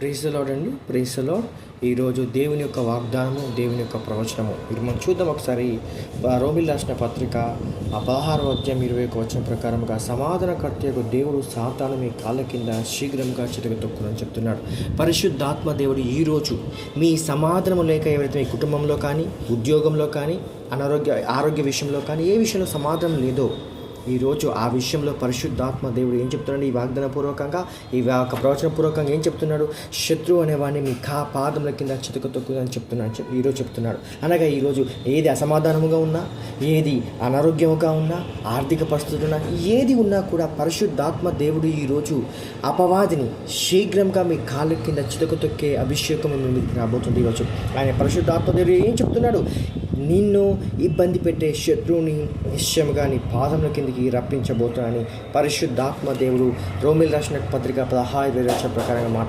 ప్రేసలోడ్ అండి. ప్రేసలోడ్ ఈరోజు దేవుని యొక్క వాగ్దానము దేవుని యొక్క ప్రవచనము. ఇది మనం చూద్దాం ఒకసారి రోమిల్ రాసిన పత్రిక ఆ పదహారు అధ్యాయం ఇరవై ఒక వచ్చిన ప్రకారంగా సమాధానకర్తకు దేవుడు సాతాను మీ కాళ్ళ కింద శీఘ్రంగా చితక తొక్కునని చెప్తున్నాడు. పరిశుద్ధాత్మ దేవుడు ఈరోజు మీ సమాధానము లేక ఎవరైతే మీ కుటుంబంలో కానీ ఉద్యోగంలో కానీ అనారోగ్య ఆరోగ్య విషయంలో కానీ ఏ విషయంలో సమాధానం లేదో ఈరోజు ఆ విషయంలో పరిశుద్ధాత్మ దేవుడు ఏం చెప్తున్నాడు? ఈ వాగ్దాన పూర్వకంగా ఈ ప్రవచన పూర్వకంగా ఏం చెప్తున్నాడు? శత్రువు అనేవాడిని మీ కా పాదముల కింద చితక తొక్కుదని చెప్తున్నాడు చెప్- ఈరోజు చెప్తున్నాడు. అనగా ఈరోజు ఏది అసమాధానముగా ఉన్నా ఏది అనారోగ్యముగా ఉన్నా ఆర్థిక పరిస్థితులు ఏది ఉన్నా కూడా పరిశుద్ధాత్మ దేవుడు ఈరోజు అపవాదిని శీఘ్రంగా మీ కాళ్ళ కింద చితక తొక్కే అభిషేకం మీ మీదకి రాబోతుంది ఈరోజు. ఆయన పరిశుద్ధాత్మ దేవుడు ఏం చెప్తున్నాడు? నిన్ను ఇబ్బంది పెట్టే శత్రువుని నిశ్చయముగా నీ పాదముల కిందికి రప్పించబోతానని పరిశుద్ధాత్మ దేవుడు రోమిల్ రాసిన పత్రిక పదహారు వేల ప్రకారంగా మాట